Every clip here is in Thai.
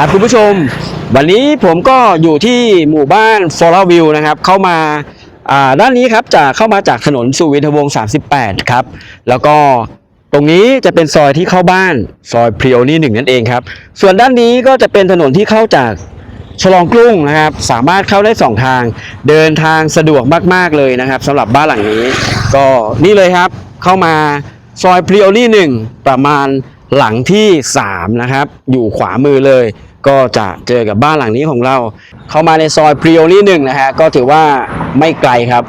ครับคุณผู้ชม วันนี้ผมก็อยู่ที่หมู่บ้านฟอร์วิวนะครับ เข้ามาด้านนี้ครับจะเข้ามาจากถนนสุวินทวงศ์38 ครับ แล้วก็ตรงนี้จะเป็นซอยที่เข้าบ้านซอยพรีโอนี่หนึ่งนั่นเองครับ ส่วนด้านนี้ก็จะเป็นถนนที่เข้าจากฉลองกรุงนะครับ สามารถเข้าได้สองทาง เดินทางสะดวกมาก ๆ เลยนะครับสำหรับบ้านหลังนี้ ก็นี่เลยครับเข้ามาซอยพรีโอนี่หนึ่งประมาณหลังที่ 3 นะครับ อยู่ขวามือเลย ก็จะเจอกับบ้านหลังนี้ของเรา เข้ามาในซอยพรีโอนี่หนึ่งนะฮะก็ถือว่าไม่ไกลครับ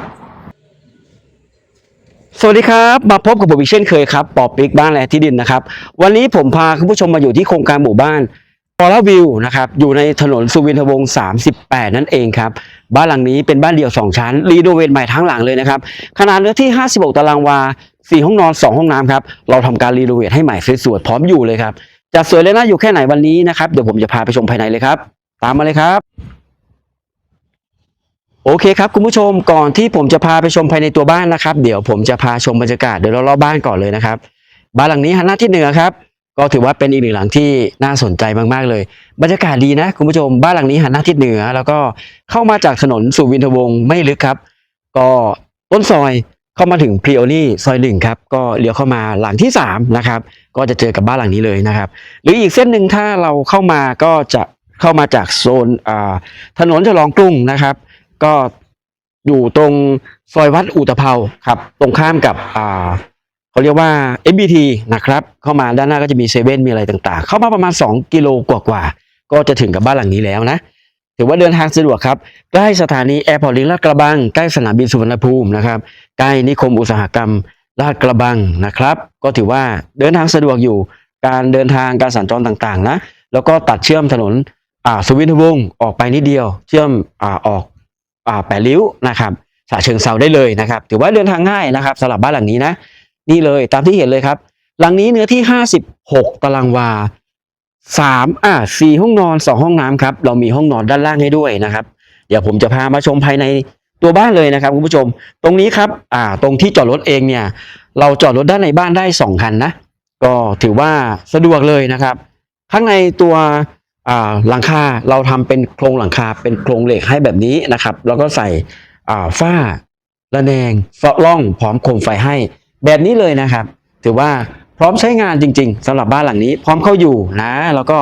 สวัสดีครับมาพบกับผมอีกเช่นเคยครับปอปิกบ้านและที่ดินนะครับ วันนี้ผมพาคุณผู้ชมมาอยู่ที่โครงการหมู่บ้านฟอร์วิวนะครับอยู่ในถนนสุวินทวงศ์38 นั่นเองครับ บ้านหลังนี้เป็นบ้านเดี่ยว 2 ชั้น รีโนเวทใหม่ทั้งหลังเลยนะครับ ขนาดเนื้อที่ 56 ตารางวา 4 ห้องนอน 2 ห้องน้ำครับ เราทำการรีโนเวทให้ใหม่สวยๆพร้อมอยู่เลยครับ จะสวยและน่าอยู่แค่ไหนวันนี้นะครับ เดี๋ยวผมจะพาไปชมภายในเลยครับ ตามมาเลยครับ โอเคครับคุณผู้ชมก่อนที่ผมจะพาไปชมภายในตัวบ้านนะครับ เดี๋ยวผมจะพาชมบรรยากาศเดี๋ยวเรารอบๆบ้านก่อนเลยนะครับ บ้านหลังนี้หันหน้าทิศเหนือครับ ก็ถือว่าเป็นอีกหนึ่งหลังที่น่าสนใจมากๆเลย บรรยากาศดีนะคุณผู้ชมบ้านหลังนี้หันหน้าทิศเหนือ แล้วก็เข้ามาจากถนนสุวินทวงศ์ไม่ลึกครับ ก็ต้นซอย เข้ามาถึงพรีโอนี่ซอยหนึ่งครับก็เลี้ยวเข้ามาหลังที่สามนะครับก็จะเจอกับบ้านหลังนี้เลยนะครับ หรืออีกเส้นหนึ่งถ้าเราเข้ามาก็จะเข้ามาจากโซนถนนฉลองกรุงนะครับ ก็อยู่ตรงซอยวัดอุตภเปาครับตรงข้ามกับเขาเรียกว่า MBT นะครับเข้ามาด้านหน้าก็จะมีเซเว่นมีอะไรต่างๆ เข้ามาประมาณ 2 กิโลกว่าๆก็จะถึงกับบ้านหลังนี้แล้วนะ ถือว่าเดินทางสะดวกครับ ใกล้สถานีแอร์พอร์ตลิงลาดกระบัง ใกล้สนามบินสุวรรณภูมินะครับ ใกล้นิคมอุตสาหกรรมลาดกระบังนะครับ ก็ถือว่าเดินทางสะดวกอยู่ การเดินทางการสัญจรต่างๆนะ แล้วก็ตัดเชื่อมถนนอ่าสุวินทวงศ์ออกไปนิดเดียว เชื่อมอ่าออกอ่าแปดริ้วนะครับฉะเชิงเซาได้เลยนะครับ ถือว่าเดินทางง่ายนะครับสำหรับบ้านหลังนี้นะ นี่เลยตามที่เห็นเลยครับ หลังนี้เนื้อที่ 56 ตารางวา สามอ่าสี่ห้องนอนสองห้องน้ำครับเรามีห้องนอนด้านล่างให้ด้วยนะครับ เดี๋ยวผมจะพามาชมภายในตัวบ้านเลยนะครับคุณผู้ชม ตรงนี้ครับอ่าตรงที่จอดรถเองเนี่ย เราจอดรถด้านในบ้านได้สองคันนะก็ถือว่าสะดวกเลยนะครับ ข้างในตัวอ่าหลังคาเราทำเป็นโครงหลังคาเป็นโครงเหล็กให้แบบนี้นะครับ แล้วก็ใส่อ่าฝ้าระแนงฟาะร่องพร้อมโคมไฟให้แบบนี้เลยนะครับ ถือว่า พร้อมใช้งานจริง ๆสำหรับบ้านหลังนี้ พร้อมเข้าอยู่นะ แล้วก็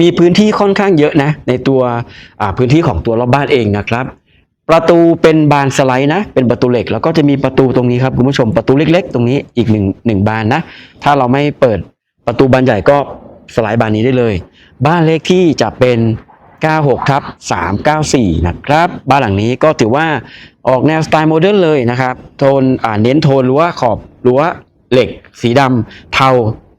มีพื้นที่ค่อนข้างเยอะนะ ในตัวพื้นที่ของตัวรอบบ้านเองนะครับประตูเป็นบานสไลด์นะ เป็นประตูเหล็ก แล้วก็จะมีประตูตรงนี้ครับคุณผู้ชมประตูเล็ก ๆ ตรงนี้อีกหนึ่งหนึ่งบานนะ ถ้าเราไม่เปิดประตูบานใหญ่ก็สไลด์บานนี้ได้เลย บ้านเลขที่จะเป็น 96ทับ394 นะครับ บ้านหลังนี้ก็ถือว่าออกแนวสไตล์โมเดิร์นเลยนะครับ โทนเน้นโทนรั้วขอบรั้ว เหล็ก สีดำเทา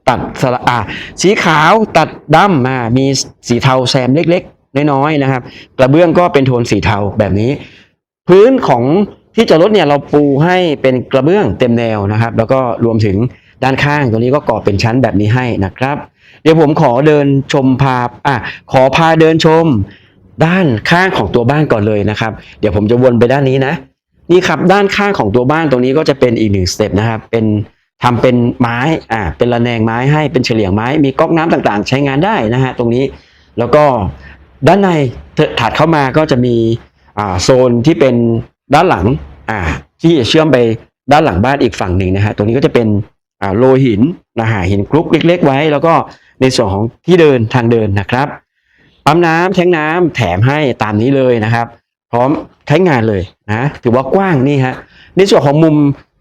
ตัดสระอ่าสีขาวตัดดำมามีสีเทาแซมเล็กๆ น้อยๆนะครับ กระเบื้องก็เป็นโทนสีเทาแบบนี้ พื้นของที่จอดรถเนี่ยเราปูให้เป็นกระเบื้องเต็มแนวนะครับ แล้วก็รวมถึงด้านข้างตรงนี้ก็ก่อเป็นชั้นแบบนี้ให้นะครับ เดี๋ยวผมขอเดินชมพาอะขอพาเดินชม ด้านข้างของตัวบ้านก่อนเลยนะครับ เดี๋ยวผมจะวนไปด้านนี้นะ นี่ครับด้านข้างของตัวบ้านตรงนี้ก็จะเป็นอีกหนึ่งสเต็ปนะครับ เป็น ทำเป็นไม้อ่าเป็นระแนงไม้ให้เป็นเฉลียงไม้ มีก๊อกน้ำต่างๆ ใช้งานได้นะฮะตรงนี้แล้วก็ด้านในถัดเข้ามาก็จะมีอ่าโซนที่เป็นด้านหลังอ่าที่เชื่อมไปด้านหลังบ้านอีกฝั่งหนึ่งนะฮะตรงนี้ก็จะเป็นอ่าโลหินนะฮะหินคลุกเล็ก ๆ ไว้ แล้วก็ในส่วนของที่เดินทางเดินนะครับปั๊มน้ำแทงน้ำแถมให้ตามนี้เลยนะครับ พร้อมใช้งานเลยนะถือว่ากว้างนี่ฮะในส่วนของมุม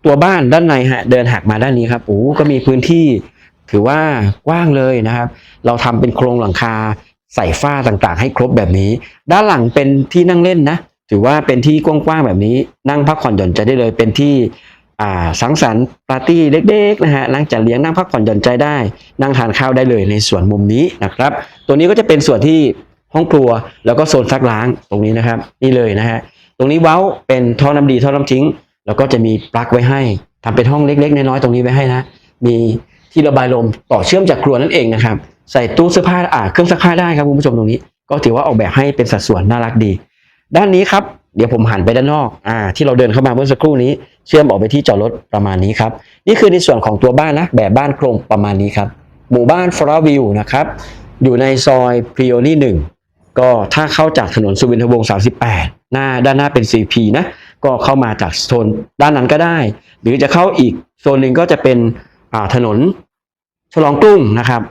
ตัวบ้านด้านในฮะเดินหักมาด้านนี้ครับโอ้ก็มีพื้นที่ถือว่ากว้างเลยนะครับ เราทำเป็นโครงหลังคาใส่ฝ้าต่างๆ ให้ครบแบบนี้ ด้านหลังเป็นที่นั่งเล่นนะ ถือว่าเป็นที่กว้างๆแบบนี้ นั่งพักผ่อนหย่อนใจได้เลย เป็นที่สังสรรค์ปาร์ตี้เล็กๆนะฮะนั่งจัดเลี้ยงนั่งพักผ่อนหย่อนใจได้ นั่งทานข้าวได้เลยในส่วนมุมนี้นะครับ ตัวนี้ก็จะเป็นส่วนที่ห้องครัวแล้วก็โซนซักล้างตรงนี้นะครับ นี่เลยนะฮะตรงนี้เว้าเป็นท่อน้ำดีท่อน้ำทิ้ง แล้วก็จะมีปลั๊กไว้ให้ทำเป็นห้องเล็กๆน้อยๆตรงนี้ไว้ให้นะ มีที่ระบายลมต่อเชื่อมจากครัวนั่นเองนะครับ ใส่ตู้เสื้อผ้าอ่าเครื่องซักผ้าได้ครับคุณผู้ชมตรงนี้ ก็ถือว่าออกแบบให้เป็นสัดส่วนน่ารักดี ด้านนี้ครับเดี๋ยวผมหันไปด้านนอกอ่าที่เราเดินเข้ามาเมื่อสักครู่นี้ เชื่อมออกไปที่จอดรถประมาณนี้ครับ นี่คือในส่วนของตัวบ้านนะ แบบบ้านโครงประมาณนี้ครับ หมู่บ้านฟลอวิวนะครับ อยู่ในซอยพริโอนี่หนึ่งก็ถ้าเข้าจากถนนสุวินทวงศ์38 หน้าด้านหน้าเป็น CP นะก็เข้ามาจากโซนด้านนั้นก็ได้ หรือจะเข้าอีกโซนหนึ่งก็จะเป็นถนนฉลองกรุ้งนะครับ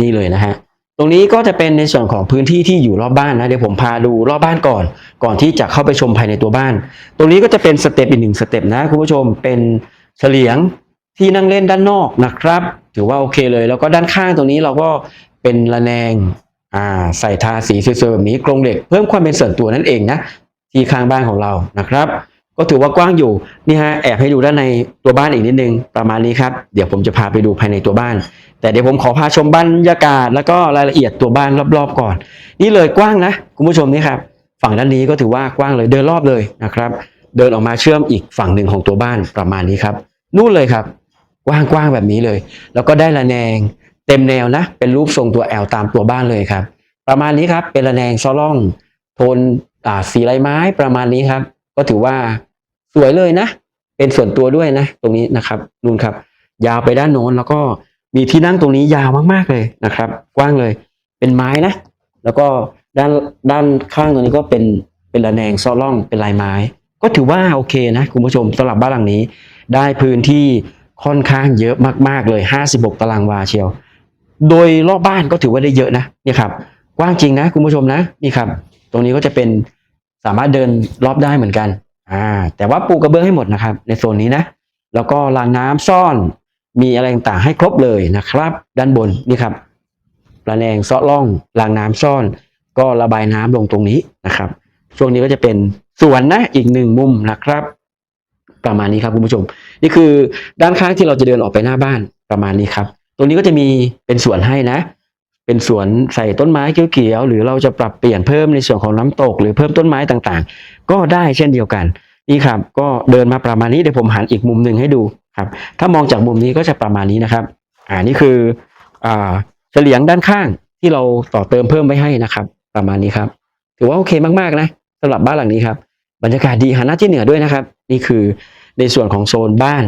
นี่เลยนะฮะตรงนี้ก็จะเป็นในส่วนของพื้นที่ที่อยู่รอบบ้านนะเดี๋ยวผมพาดูรอบบ้านก่อน ก่อนที่จะเข้าไปชมภายในตัวบ้าน ตรงนี้ก็จะเป็นสเต็ปอีกหนึ่งสเต็ปนะคุณผู้ชมเป็นเฉลียงที่นั่งเล่นด้านนอกนะครับ ถือว่าโอเคเลย แล้วก็ด้านข้างตรงนี้เราก็เป็นระแนง อ่าใส่ทาสีสวยๆแบบนี้กรงเหล็กเพิ่มความเป็นส่วนตัวนั่นเองนะที่ข้างบ้านของเรานะครับ ก็ถือว่ากว้างอยู่นี่ฮะแอบให้ดูด้านในตัวบ้านอีกนิดนึงประมาณนี้ครับเดี๋ยวผมจะพาไปดูภายในตัวบ้าน แต่เดี๋ยวผมขอพาชมบรรยากาศ แล้วก็รายละเอียดตัวบ้านรอบๆก่อน นี่เลยกว้างนะคุณผู้ชมนี่ครับฝั่งด้านนี้ก็ถือว่ากว้างเลยเดินรอบเลยนะครับ เดินออกมาเชื่อมอีกฝั่งหนึ่งของตัวบ้านประมาณนี้ครับนู่นเลยครับกว้างๆแบบนี้เลย แล้วก็ได้ระแนง เต็มแนวนะ เป็นรูปทรงตัว L ตามตัวบ้านเลยครับ ประมาณนี้ครับเป็นระแนงซอล่อง โทนอ่าสีลายไม้ประมาณนี้ครับ ก็ถือว่าสวยเลยนะ เป็นส่วนตัวด้วยนะ ตรงนี้นะครับนู่นครับ ยาวไปด้านโน้นแล้วก็มีที่นั่งตรงนี้ยาวมากๆเลยนะครับ กว้างเลย เป็นไม้นะ แล้วก็ด้านด้านข้างตรงนี้ก็เป็นเป็นระแนงซอล่องเป็นลายไม้ ก็ถือว่าโอเคนะคุณผู้ชมสำหรับบ้านหลังนี้ ได้พื้นที่ค่อนข้างเยอะมากๆเลย 56 ตารางวาเชียว โดยรอบบ้านก็ถือว่าได้เยอะนะนี่ครับกว้างจริงนะคุณผู้ชมนะนี่ครับ ตรงนี้ก็จะเป็นสามารถเดินรอบได้เหมือนกันอ่าแต่ว่าปูกระเบื้องให้หมดนะครับ ในโซนนี้นะ แล้วก็รางน้ำซ่อนมีอะไรต่างๆให้ครบเลยนะครับ ด้านบนนี่ครับระแนงซาะล่องรางน้ำซ่อน ก็ระบายน้ำลงตรงนี้นะครับ ช่วงนี้ก็จะเป็นสวนนะอีกหนึ่งมุมนะครับ ประมาณนี้ครับคุณผู้ชม นี่คือด้านข้างที่เราจะเดินออกไปหน้าบ้านประมาณนี้ครับ ตรงนี้ก็จะมีเป็นสวนให้นะ เป็นสวนใส่ต้นไม้เขียวๆหรือเราจะปรับเปลี่ยนเพิ่มในส่วนของน้ำตก หรือเพิ่มต้นไม้ต่างๆ ก็ได้เช่นเดียวกัน นี่ครับ ก็เดินมาประมาณนี้เดี๋ยวผมหันอีกมุมหนึ่งให้ดูครับ ถ้ามองจากมุมนี้ก็จะประมาณนี้นะครับ อ่านี่คืออ่าเฉลียงด้านข้างที่เราต่อเติมเพิ่มไว้ให้นะครับ ประมาณนี้ครับ ถือว่าโอเคมากๆนะสำหรับบ้านหลังนี้ครับบรรยากาศดีหันหน้าที่เหนือด้วยนะครับ นี่คือในส่วนของโซนบ้าน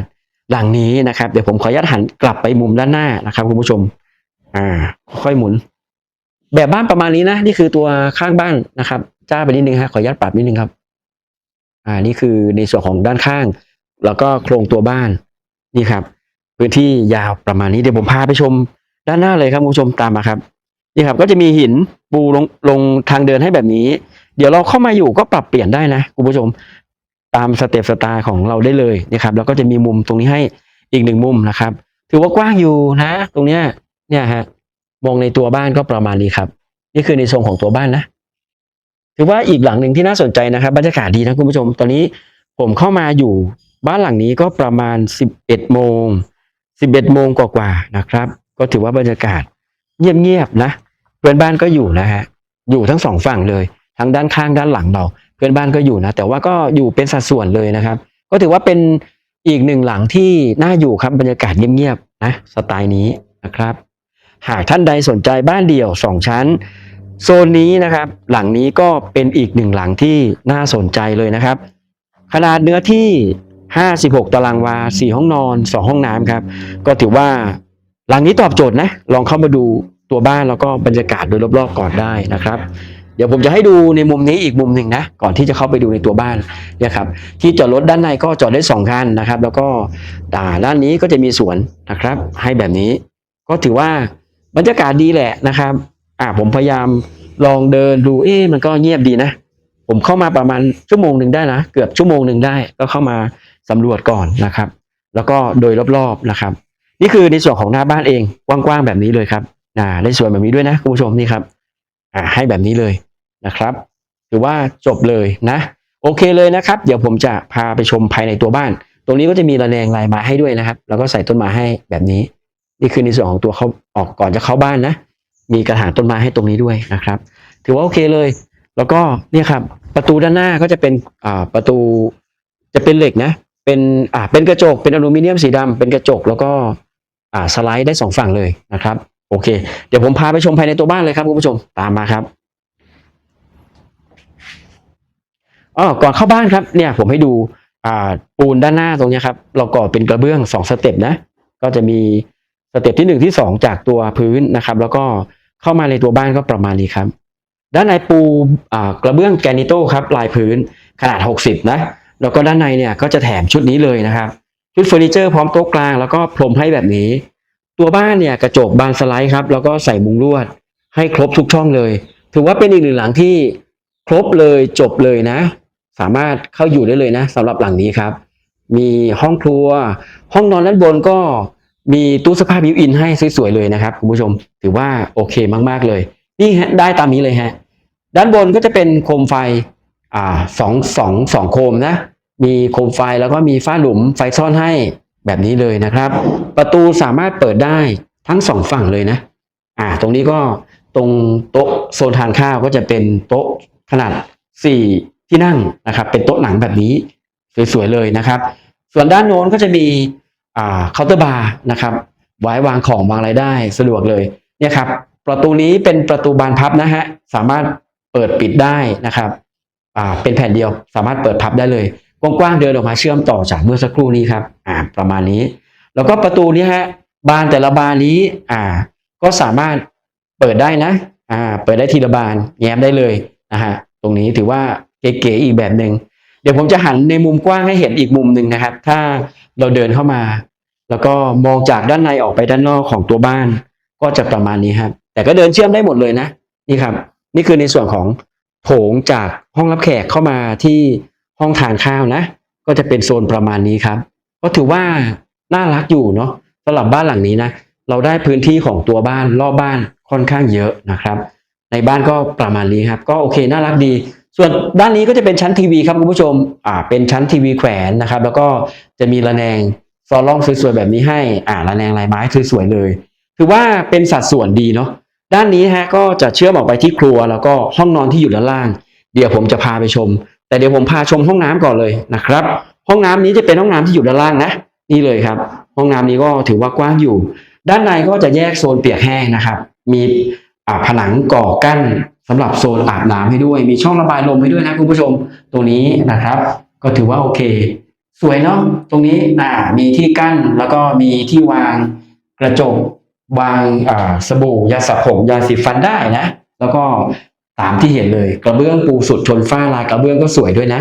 หลังนี้นะครับ เดี๋ยวผมขออนุญาตหันกลับไปมุมด้านหน้านะครับคุณผู้ชม อ่า ค่อยหมุน แบบบ้านประมาณนี้นะนี่คือตัวข้างบ้านนะครับ จ้าไปนิดนึงฮะขออนุญาตปรับนิดนึงครับ อ่า นี่คือในส่วนของด้านข้าง แล้วก็โครงตัวบ้านนี่ครับ พื้นที่ยาวประมาณนี้เดี๋ยวผมพาไปชม ด้านหน้าเลยครับคุณผู้ชมตามมาครับนี่ครับ ก็จะมีหินปูลงลงทางเดินให้แบบนี้ เดี๋ยวเราเข้ามาอยู่ก็ปรับเปลี่ยนได้นะคุณผู้ชม ตามสเต็ปสไตล์ของเราได้เลยนะครับ แล้วก็จะมีมุมตรงนี้ให้อีกหนึ่งมุมนะครับ ถือว่ากว้างอยู่นะ ตรงเนี้ยเนี่ยฮะมองในตัวบ้านก็ประมาณนี้ครับ นี่คือในทรงของตัวบ้านนะ ถือว่าอีกหลังหนึ่งที่น่าสนใจนะครับบรรยากาศดีนะคุณผู้ชม ตอนนี้ผมเข้ามาอยู่บ้านหลังนี้ก็ประมาณ 11โมง11โมงกว่าๆนะครับ ก็ถือว่าบรรยากาศเงียบๆนะ เพื่อนบ้านก็อยู่นะฮะ อยู่ทั้งสองฝั่งเลย ทั้งด้านข้างด้านหลังเรา เพื่อนบ้านก็อยู่นะ แต่ว่าก็อยู่เป็นสัดส่วนเลยนะครับ ก็ถือว่าเป็นอีกหนึ่งหลังที่น่าอยู่ครับบรรยากาศเงียบๆนะสไตล์นี้นะครับ หากท่านใดสนใจบ้านเดี่ยวสองชั้น โซนนี้นะครับ หลังนี้ก็เป็นอีกหนึ่งหลังที่น่าสนใจเลยนะครับ ขนาดเนื้อที่ 56 ตารางวา 4 ห้องนอน 2 ห้องน้ำครับ ก็ถือว่าหลังนี้ตอบโจทย์นะ ลองเข้ามาดูตัวบ้านแล้วก็บรรยากาศโดยรอบๆก่อนได้นะครับ เดี๋ยวผมจะให้ดูในมุมนี้อีกมุมหนึ่งนะ ก่อนที่จะเข้าไปดูในตัวบ้านเนี่ยครับที่จอดรถด้านในก็จอดได้สองคันนะครับ แล้วก็อ่าด้านนี้ก็จะมีสวนนะครับ ให้แบบนี้ ก็ถือว่าบรรยากาศดีแหละนะครับ อ่าผมพยายามลองเดินดูเอ๊ะมันก็เงียบดีนะ ผมเข้ามาประมาณชั่วโมงหนึ่งได้นะ เกือบชั่วโมงหนึ่งได้ ก็เข้ามาสำรวจก่อนนะครับ แล้วก็โดยรอบๆนะครับ นี่คือในส่วนของหน้าบ้านเองกว้างๆแบบนี้เลยครับอ่าได้สวยแบบนี้ด้วยนะคุณผู้ชมนี่ครับอ่าให้แบบนี้เลย นะครับถือว่าจบเลยนะ โอเคเลยนะครับ เดี๋ยวผมจะพาไปชมภายในตัวบ้าน ตรงนี้ก็จะมีระแนงลายไม้ให้ด้วยนะครับ แล้วก็ใส่ต้นไม้ให้แบบนี้ นี่คือในส่วนของตัวเขาออกก่อนจะเข้าบ้านนะ มีกระถางต้นไม้ให้ตรงนี้ด้วยนะครับ ถือว่าโอเคเลย แล้วก็เนี่ยครับประตูด้านหน้าก็จะเป็นอ่าประตูจะเป็นเหล็กนะ เป็นอ่าเป็นกระจกเป็นอลูมิเนียมสีดำเป็นกระจกแล้วก็อ่าสไลด์ได้สองฝั่งเลยนะครับ โอเค เดี๋ยวผมพาไปชมภายในตัวบ้านเลยครับคุณผู้ชมตามมาครับ อ๋อก่อนเข้าบ้านครับเนี่ยผมให้ดูอ่าปูนด้านหน้าตรงนี้ครับเราก่อเป็นกระเบื้องสองสเต็ปนะ ก็จะมีสเต็ปที่หนึ่งที่สองจากตัวพื้นนะครับ แล้วก็เข้ามาในตัวบ้านก็ประมาณนี้ครับ ด้านในปูอ่ากระเบื้องแกรนิโต้ครับลายพื้นขนาด 60 นะแล้วก็ด้านในเนี่ยก็จะแถมชุดนี้เลยนะครับ ชุดเฟอร์นิเจอร์พร้อมโต๊ะกลางแล้วก็พรมให้แบบนี้ ตัวบ้านเนี่ยกระจกบานสไลด์ครับแล้วก็ใส่มุงลวด ให้ครบทุกช่องเลย ถือว่าเป็นอีกหนึ่งหลังที่ครบเลยจบเลยนะ สามารถเข้าอยู่ได้เลยนะสำหรับหลังนี้ครับ มีห้องครัว ห้องนอนด้านบนก็มีตู้เสื้อผ้าบิวอินให้สวยๆเลยนะครับคุณผู้ชมถือว่าโอเคมากๆเลย นี่ฮะได้ตามนี้เลยฮะด้านบนก็จะเป็นโคมไฟอ่าสองสองสองโคมนะ มีโคมไฟแล้วก็มีฝ้าหลุมไฟซ่อนให้แบบนี้เลยนะครับ ประตูสามารถเปิดได้ทั้งสองฝั่งเลยนะ อ่า ตรงนี้ก็ตรงโต๊ะโซนทานข้าวก็จะเป็นโต๊ะขนาดสี่ ที่นั่งนะครับเป็นโต๊ะหนังแบบนี้สวยๆเลยนะครับ ส่วนด้านโน้นก็จะมีอ่าเคาน์เตอร์บาร์นะครับไว้วางของวางอะไรได้สะดวกเลยเนี่ยครับประตูนี้เป็นประตูบานพับนะฮะสามารถเปิดปิดได้นะครับอ่าเป็นแผ่นเดียวสามารถเปิดพับได้เลยกว้างๆเดินออกมาเชื่อมต่อจากเมื่อสักครู่นี้ครับอ่าประมาณนี้ แล้วก็ประตูนี้ฮะบานแต่ละบานนี้อ่าก็สามารถเปิดได้นะอ่าเปิดได้ทีละบานแย้มได้เลยนะฮะตรงนี้ถือว่า เก๋ๆอีกแบบหนึ่งเดี๋ยวผมจะหันในมุมกว้างให้เห็นอีกมุมหนึ่งนะครับ ถ้าเราเดินเข้ามา แล้วก็มองจากด้านในออกไปด้านนอกของตัวบ้าน ก็จะประมาณนี้ครับ แต่ก็เดินเชื่อมได้หมดเลยนะนี่ครับ นี่คือในส่วนของโถงจากห้องรับแขกเข้ามาที่ห้องทานข้าวนะ ก็จะเป็นโซนประมาณนี้ครับก็ถือว่าน่ารักอยู่เนาะสำหรับบ้านหลังนี้นะ เราได้พื้นที่ของตัวบ้านรอบบ้านค่อนข้างเยอะนะครับ ในบ้านก็ประมาณนี้ครับ ก็โอเคน่ารักดี ส่วนด้านนี้ก็จะเป็นชั้นทีวีครับคุณผู้ชม อ่า เป็นชั้นทีวีแขวนนะครับ แล้วก็จะมีระแนงซอล่องสวยๆแบบนี้ให้ อ่า ระแนงลายไม้สวยๆเลย ถือว่าเป็นสัดส่วนดีเนาะ ด้านนี้ฮะก็จะเชื่อมออกไปที่ครัว แล้วก็ห้องนอนที่อยู่ด้านล่าง เดี๋ยวผมจะพาไปชม แต่เดี๋ยวผมพาชมห้องน้ำก่อนเลยนะครับ ห้องน้ำนี้จะเป็นห้องน้ำที่อยู่ด้านล่างนะ นี่เลยครับ ห้องน้ำนี้ก็ถือว่ากว้างอยู่ ด้านในก็จะแยกโซนเปียกแห้งนะครับ มีอ่าผนังก่อกั้น สำหรับโซนอาบน้ำให้ด้วย มีช่องระบายลมให้ด้วยนะคุณผู้ชมตรงนี้นะครับ ก็ถือว่าโอเค สวยเนาะตรงนี้อ่ามีที่กั้นแล้วก็มีที่วางกระจกวางอ่าสบู่ยาสระผมยาสีฟันได้นะ แล้วก็ตามที่เห็นเลยกระเบื้องปูสุดชนฝ้าลายกระเบื้องก็สวยด้วยนะ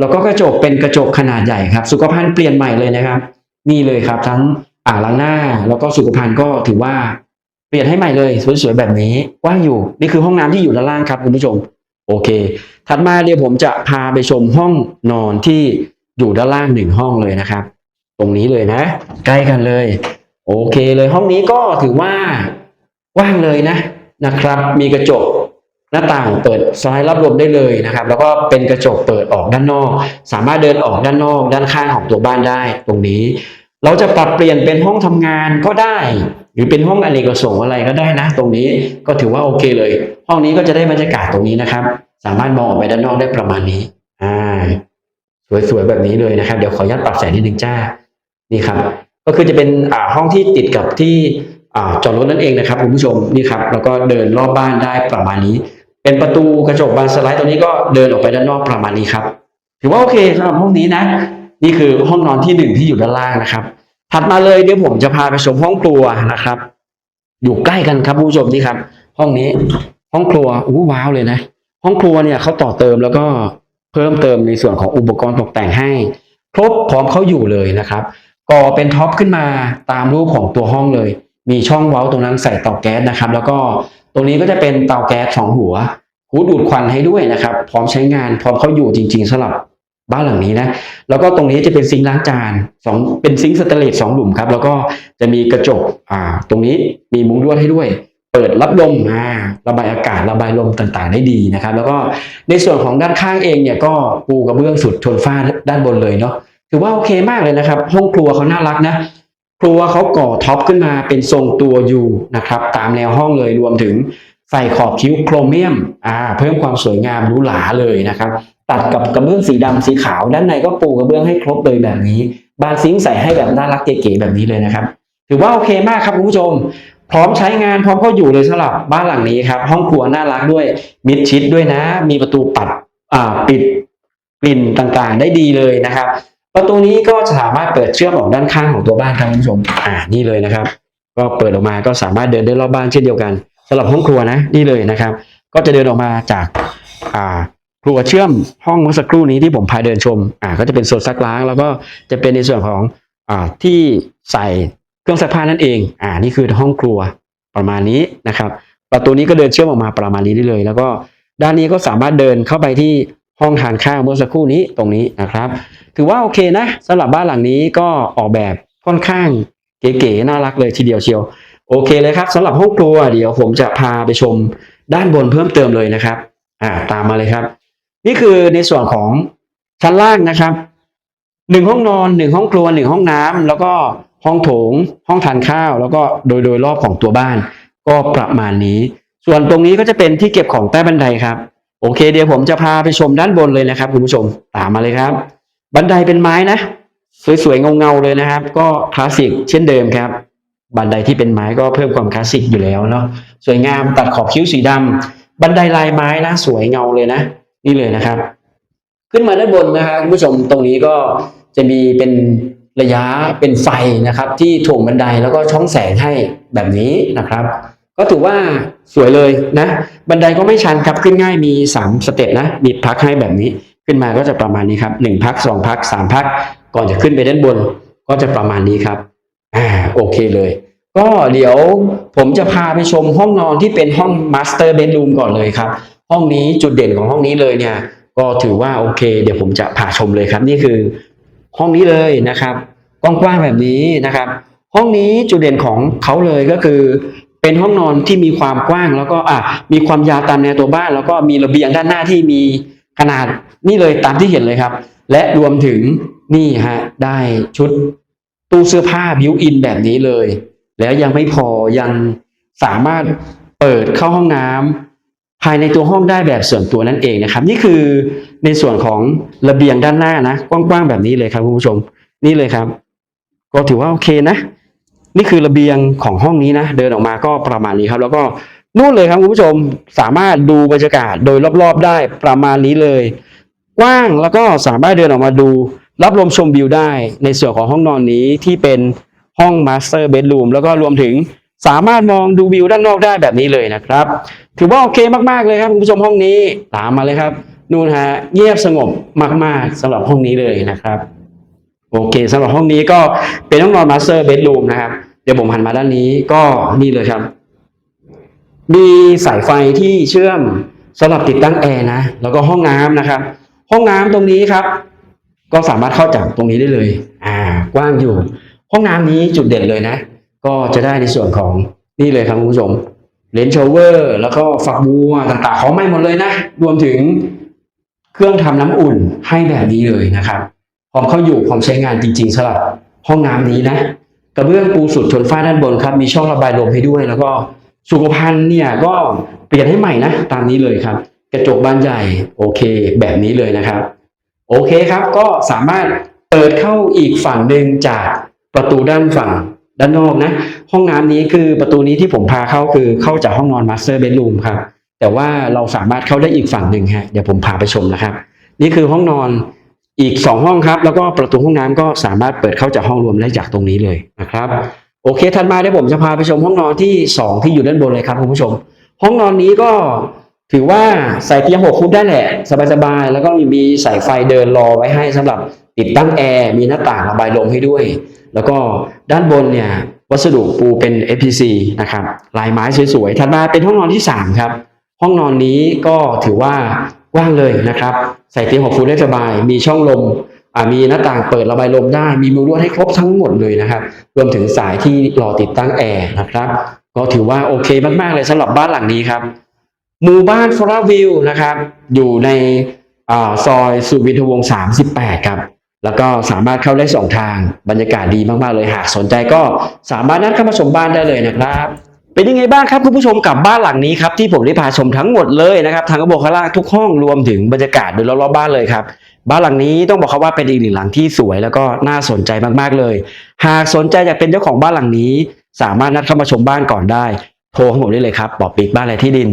แล้วก็กระจกเป็นกระจกขนาดใหญ่ครับ สุขภัณฑ์เปลี่ยนใหม่เลยนะครับนี่เลยครับ ทั้งอ่างล้างหน้า แล้วก็สุขภัณฑ์ก็ถือว่า เปลี่ยนให้ใหม่เลยสวยๆแบบนี้กว้างอยู่นี่คือห้องน้ำที่อยู่ด้านล่างครับคุณผู้ชม โอเค ถัดมาเดี๋ยวผมจะพาไปชมห้องนอนที่อยู่ด้านล่างหนึ่งห้องเลยนะครับ ตรงนี้เลยนะ ใกล้กันเลย โอเคเลยห้องนี้ก็ถือว่าว้างเลยนะนะครับ มีกระจกหน้าต่างเปิดสไลด์รับลมได้เลยนะครับ แล้วก็เป็นกระจกเปิดออกด้านนอก สามารถเดินออกด้านนอก ด้านข้างของตัวบ้านได้ตรงนี้ เราจะปรับเปลี่ยนเป็นห้องทำงานก็ได้ หรือเป็นห้องอเนกประสงค์อะไรก็ได้นะ ตรงนี้ก็ถือว่าโอเคเลย ห้องนี้ก็จะได้บรรยากาศตรงนี้นะครับ สามารถมองออกไปด้านนอกได้ประมาณนี้อ่าสวยๆแบบนี้เลยนะครับ เดี๋ยวขออนุญาตปรับแสงนิดนึงจ้านี่ครับ ก็คือจะเป็นอ่าห้องที่ติดกับที่อ่าจอดรถนั่นเองนะครับคุณผู้ชมนี่ครับแล้วก็เดินรอบบ้านได้ประมาณนี้ เป็นประตูกระจกบานสไลด์ตรงนี้ก็เดินออกไปด้านนอกประมาณนี้ครับถือว่าโอเคสำหรับห้องนี้นะ นี่คือห้องนอนที่หนึ่งที่อยู่ด้านล่างนะครับ ถัดมาเลยเดี๋ยวผมจะพาไปชมห้องครัวนะครับ อยู่ใกล้กันครับผู้ชมนี่ครับ ห้องนี้ ห้องครัวอู้ว้าวเลยนะ ห้องครัวเนี่ยเขาต่อเติมแล้วก็เพิ่มเติมในส่วนของอุปกรณ์ตกแต่งให้ ครบพร้อมเขาอยู่เลยนะครับก่อเป็นท็อปขึ้นมาตามรูปของตัวห้องเลย มีช่องเว้าตรงนั้นใส่เตาแก๊สนะครับ แล้วก็ตรงนี้ก็จะเป็นเตาแก๊สสองหัวหูดูดควันให้ด้วยนะครับ พร้อมใช้งานพร้อมเข้าอยู่จริง ๆสำหรับ บ้านหลังนี้นะ แล้วก็ตรงนี้จะเป็นซิงค์ล้างจานสองเป็นซิงค์สแตเลสสองหลุมครับ แล้วก็จะมีกระจกอ่าตรงนี้มีมุ้งลวดให้ด้วย เปิดรับลมอ่าระบายอากาศระบายลมต่างๆ ได้ดีนะครับ แล้วก็ในส่วนของด้านข้างเองเนี่ยก็ปูกระเบื้องสุดชนฝ้าด้านบนเลยเนาะถือว่าโอเคมากเลยนะครับ ห้องครัวเขาน่ารักนะครัวเขาก่อท็อปขึ้นมาเป็นทรงตัวยูนะครับ ตามแนวห้องเลยรวมถึงใส่ขอบคิ้วโครเมียมอ่าเพิ่มความสวยงามหรูหราเลยนะครับ ตัดกับกระเบื้องสีดำสีขาว ด้านในก็ปูกระเบื้องให้ครบเลยแบบนี้ บานซิงใส่ให้แบบน่ารักเก๋ๆแบบนี้เลยนะครับ ถือว่าโอเคมากครับคุณผู้ชม พร้อมใช้งานพร้อมเข้าอยู่เลยสำหรับบ้านหลังนี้ครับ ห้องครัวน่ารักด้วยมิดชิดด้วยนะ มีประตูปัดอ่าปิดกลิ่นต่างๆ ได้ดีเลยนะครับประตูนี้ก็สามารถเปิดเชื่อมออกด้านข้างของตัวบ้านครับคุณผู้ชม อ่านี่เลยนะครับ ก็เปิดออกมาก็สามารถเดินได้รอบบ้านเช่นเดียวกันสสำหรับห้องครัวนะ นี่เลยนะครับ ก็จะเดินออกมาจากอ่า ครัวเชื่อมห้องเมื่อสักครู่นี้ที่ผมพาเดินชมอ่าก็จะเป็นโซนซักล้าง แล้วก็จะเป็นในส่วนของอ่าที่ใส่เครื่องซักผ้านั่นเองอ่านี่คือห้องครัวประมาณนี้นะครับ ประตูนี้ก็เดินเชื่อมออกมาประมาณนี้ได้เลย แล้วก็ด้านนี้ก็สามารถเดินเข้าไปที่ห้องทานข้าวเมื่อสักครู่นี้ตรงนี้นะครับ ถือว่าโอเคนะสำหรับบ้านหลังนี้ก็ออกแบบค่อนข้างเก๋ๆน่ารักเลยทีเดียวเชียว โอเคเลยครับสำหรับห้องครัวเดี๋ยวผมจะพาไปชมด้านบนเพิ่มเติมเลยนะครับ อ่าตามมาเลยครับ นี่คือในส่วนของชั้นล่างนะครับหนึ่งห้องนอนหนึ่งห้องครัวหนึ่งห้องน้ำแล้วก็ห้องโถง ห้องทานข้าว แล้วก็โดยโดยรอบของตัวบ้าน ก็ประมาณนี้ ส่วนตรงนี้ก็จะเป็นที่เก็บของใต้บันไดครับ โอเค เดี๋ยวผมจะพาไปชมด้านบนเลยนะครับคุณผู้ชมตามมาเลยครับ บันไดเป็นไม้นะ สวยๆเงาๆเลยนะครับ ก็คลาสสิกเช่นเดิมครับ บันไดที่เป็นไม้ก็เพิ่มความคลาสสิกอยู่แล้วเนาะสวยงามตัดขอบคิ้วสีดำบันไดลายไม้นะ สวยเงาเลยนะ นี่เลยนะครับ ขึ้นมาด้านบนนะครับคุณผู้ชมตรงนี้ก็จะมีเป็นระยะเป็นไฟนะครับ ที่ถ่วงบันไดแล้วก็ช่องแสงให้แบบนี้นะครับ ก็ถือว่าสวยเลยนะ บันไดก็ไม่ชันครับขึ้นง่ายมีสามสเต็ปนะ มีพักให้แบบนี้ขึ้นมาก็จะประมาณนี้ครับหนึ่งพักสองพักสามพักก่อนจะขึ้นไปด้านบน ก็จะประมาณนี้ครับอ่าโอเคเลย ก็เดี๋ยวผมจะพาไปชมห้องนอนที่เป็นห้องมาสเตอร์เบดรูมก่อนเลยครับ ห้องนี้จุดเด่นของห้องนี้เลยเนี่ย ก็ถือว่าโอเค เดี๋ยวผมจะพาชมเลยครับ นี่คือห้องนี้เลยนะครับกว้างๆแบบนี้นะครับ ห้องนี้จุดเด่นของเขาเลยก็คือ เป็นห้องนอนที่มีความกว้างแล้วก็อะมีความยาวตามแนวตัวบ้าน แล้วก็มีระเบียงด้านหน้าที่มีขนาดนี่เลยตามที่เห็นเลยครับ และรวมถึงนี่ฮะได้ชุดตู้เสื้อผ้าบิวอินแบบนี้เลย แล้วยังไม่พอยังสามารถเปิดเข้าห้องน้ำ ภายในตัวห้องได้แบบส่วนตัวนั่นเองนะครับ นี่คือในส่วนของระเบียงด้านหน้านะ กว้างๆแบบนี้เลยครับคุณผู้ชม นี่เลยครับ ก็ถือว่าโอเคนะ นี่คือระเบียงของห้องนี้นะ เดินออกมาก็ประมาณนี้ครับ แล้วก็นู่นเลยครับคุณผู้ชมสามารถดูบรรยากาศโดยรอบๆได้ประมาณนี้เลย กว้างแล้วก็สามารถเดินออกมาดู รับลมชมวิวได้ในส่วนของห้องนอนนี้ที่เป็นห้องมาสเตอร์เบดรูมแล้วก็รวมถึง สามารถมองดูวิวด้านนอกได้แบบนี้เลยนะครับ ถือว่าโอเคมากๆเลยครับคุณผู้ชมห้องนี้ตามมาเลยครับนู่นฮะเงียบสงบมากๆสำหรับห้องนี้เลยนะครับ โอเคสำหรับห้องนี้ก็เป็นห้องนอนมาสเตอร์เบดรูมนะครับ เดี๋ยวผมหันมาด้านนี้ก็นี่เลยครับ มีสายไฟที่เชื่อมสำหรับติดตั้งแอร์นะแล้วก็ห้องน้ำนะครับ ห้องน้ำตรงนี้ครับ ก็สามารถเข้าจากตรงนี้ได้เลย อ่ากว้างอยู่ ห้องน้ำนี้จุดเด่นเลยนะ ก็จะได้ในส่วนของนี่เลยครับคุณผู้ชมเลนชเวอร์แล้วก็ฝักบัวต่างๆของไม่หมดเลยนะ รวมถึงเครื่องทำน้ำอุ่นให้แบบนี้เลยนะครับพร้อมเข้าอยู่พร้อมใช้งานจริงๆสำหรับห้องน้ำนี้นะกระเบื้องปูสุดทนฟ้าด้านบนครับ มีช่องระบายลมให้ด้วย แล้วก็สุขภัณฑ์เนี่ยก็เปลี่ยนให้ใหม่นะ ตามนี้เลยครับ กระจกบานใหญ่โอเค แบบนี้เลยนะครับ โอเคครับก็สามารถเปิดเข้าอีกฝั่งหนึ่งจากประตูด้านฝั่ง ด้านนอกนะ ห้องน้ำนี้คือประตูนี้ที่ผมพาเข้าคือเข้าจากห้องนอนมาสเตอร์เบดรูมครับ แต่ว่าเราสามารถเข้าได้อีกฝั่งหนึ่งฮะเดี๋ยวผมพาไปชมนะครับ นี่คือห้องนอนอีกสองห้องครับ แล้วก็ประตูห้องน้ำก็สามารถเปิดเข้าจากห้องรวมได้จากตรงนี้เลยนะครับ โอเคถัดมาเดี๋ยวผมจะพาไปชมห้องนอนที่สองที่อยู่ด้านบนเลยครับคุณผู้ชม ห้องนอนนี้ก็ถือว่าใส่เตียงหกฟุตได้แหละ สบายๆ แล้วก็มีสายไฟเดินรอไว้ให้สำหรับติดตั้งแอร์มีหน้าต่างระบายลมให้ด้วย แล้วก็ด้านบนเนี่ยวัสดุปูเป็น FPC นะครับลายไม้สวยๆถัดมาเป็นห้องนอนที่ 3 ครับ ห้องนอนนี้ก็ถือว่ากว้างเลยนะครับ ใส่เตียงหกฟุตได้สบาย มีช่องลมมีหน้าต่างเปิดระบายลมได้ มีมุ้งลวดให้ครบทั้งหมดเลยนะครับ รวมถึงสายที่รอติดตั้งแอร์นะครับ ก็ถือว่าโอเคมากๆเลยสำหรับบ้านหลังนี้ครับหมู่บ้านฟลอราวิวนะครับ อยู่ในอซอยสุวินทวงศ์38 ครับ แล้วก็สามารถเข้าได้สองทางบรรยากาศดีมากๆเลยหากสนใจก็สามารถนัดเข้ามาชมบ้านได้เลยนะครับเป็นยังไงบ้างครับคุณผู้ชมกับบ้านหลังนี้ครับที่ผมได้พาชมทั้งหมดเลยนะครับทางกระบอกข้างล่างทุกห้องรวมถึงบรรยากาศโดยรอบๆบ้านเลยครับบ้านหลังนี้ต้องบอกเขาว่าเป็นอีกหนึ่งหลังที่สวยแล้วก็น่าสนใจมากๆเลย หากสนใจอยากเป็นเจ้าของบ้านหลังนี้ สามารถนัดเข้ามาชมบ้านก่อนได้ โทรเข้าผมได้เลยครับบอกปีกบ้านและที่ดิน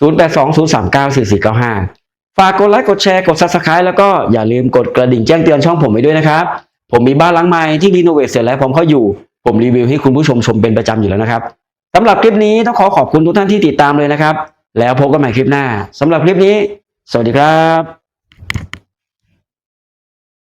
0820394495 ฝากกดไลค์กดแชร์กด subscribe แล้วก็อย่าลืมกดกระดิ่งแจ้งเตือนช่องผมไปด้วยนะครับ ผมมีบ้านหลังใหม่ที่รีโนเวทเสร็จแล้วผมเข้าอยู่ ผมรีวิวให้คุณผู้ชมชมเป็นประจำอยู่แล้วนะครับสำหรับคลิปนี้ต้องขอขอบคุณทุกท่านที่ติดตามเลยนะครับ แล้วพบกันใหม่คลิปหน้าสำหรับคลิปนี้ สวัสดีครับ